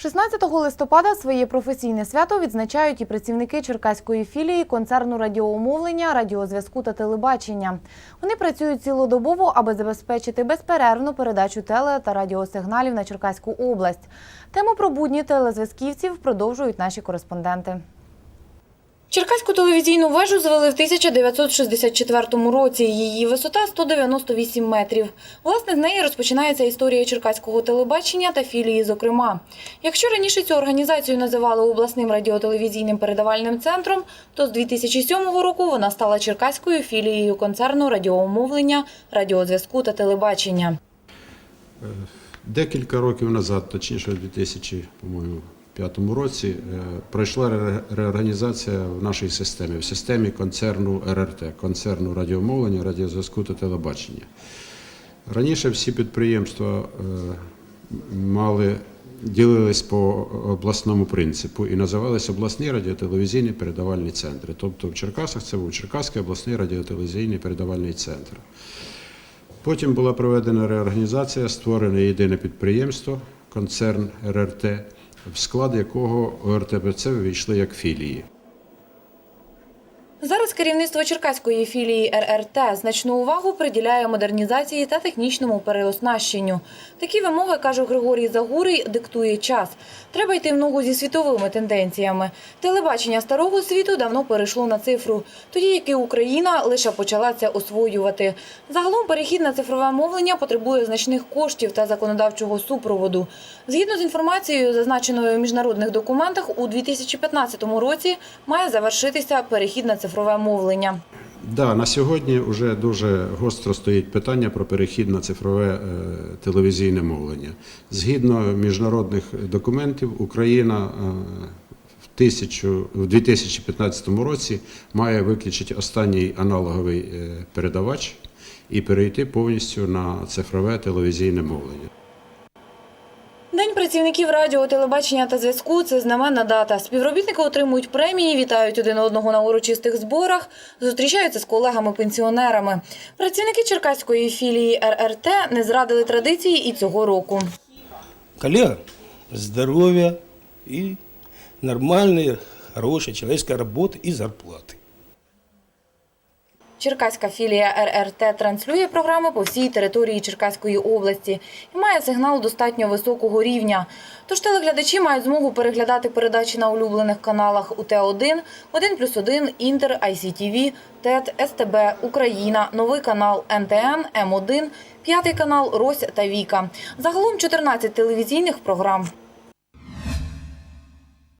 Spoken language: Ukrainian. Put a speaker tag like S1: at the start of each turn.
S1: 16 листопада своє професійне свято відзначають і працівники черкаської філії концерну радіоумовлення, радіозв'язку та телебачення. Вони працюють цілодобово, аби забезпечити безперервну передачу теле та радіосигналів на Черкаську область. Тему про будні телезв'язківців продовжують наші кореспонденти. Черкаську телевізійну вежу звели в 1964 році. Її висота 198 метрів. Власне, з неї розпочинається історія черкаського телебачення та філії, зокрема. Якщо раніше цю організацію називали обласним радіотелевізійним передавальним центром, то з 2007 року вона стала черкаською філією концерну радіоумовлення, радіозв'язку та телебачення.
S2: Декілька років назад, точніше, у 2005 році, е, пройшла реорганізація в нашій системі, в системі концерну РРТ, концерну радіомовлення, радіозв'язку та телебачення. Раніше всі підприємства е, мали, ділились по обласному принципу і називались обласні радіотелевізійні передавальні центри. Тобто в Черкасах це був Черкаський обласний радіотелевізійний передавальний центр. Потім була проведена реорганізація, створене єдине підприємство, концерн РРТ, в склад якого ОРТПЦ ввійшли як філії.
S1: Зараз керівництво черкаської філії РРТ значну увагу приділяє модернізації та технічному переоснащенню. Такі вимоги, каже Григорій Загурий, диктує час. Треба йти в ногу зі світовими тенденціями. Телебачення старого світу давно перейшло на цифру, тоді як і Україна лише почала це освоювати. Загалом перехід на цифрове мовлення потребує значних коштів та законодавчого супроводу. Згідно з інформацією, зазначеною в міжнародних документах, у 2015 році має завершитися перехід на цифрове мовлення.
S2: Да, на сьогодні вже дуже гостро стоїть питання про перехід на цифрове е, телевізійне мовлення. Згідно міжнародних документів, Україна е, в 2015 році має виключити останній аналоговий е, передавач і перейти повністю на цифрове телевізійне мовлення.
S1: Працівників радіо, телебачення та зв'язку це знаменна дата. Співробітники отримують премії, вітають один одного на урочистих зборах, зустрічаються з колегами-пенсіонерами. Працівники черкаської філії РРТ не зрадили традиції і цього року.
S3: коллега, здоровья и нормальной, хорошей человеческой работы и зарплаты.
S1: Черкаська філія РРТ транслює програми по всій території Черкаської області і має сигнал достатньо високого рівня. Тож телеглядачі мають змогу переглядати передачі на улюблених каналах УТ1, 1 плюс 1, Інтер, ICTV, ТЕТ, СТБ, Україна, новий канал НТН, М1, п'ятий канал Рось та Віка. Загалом 14 телевізійних програм.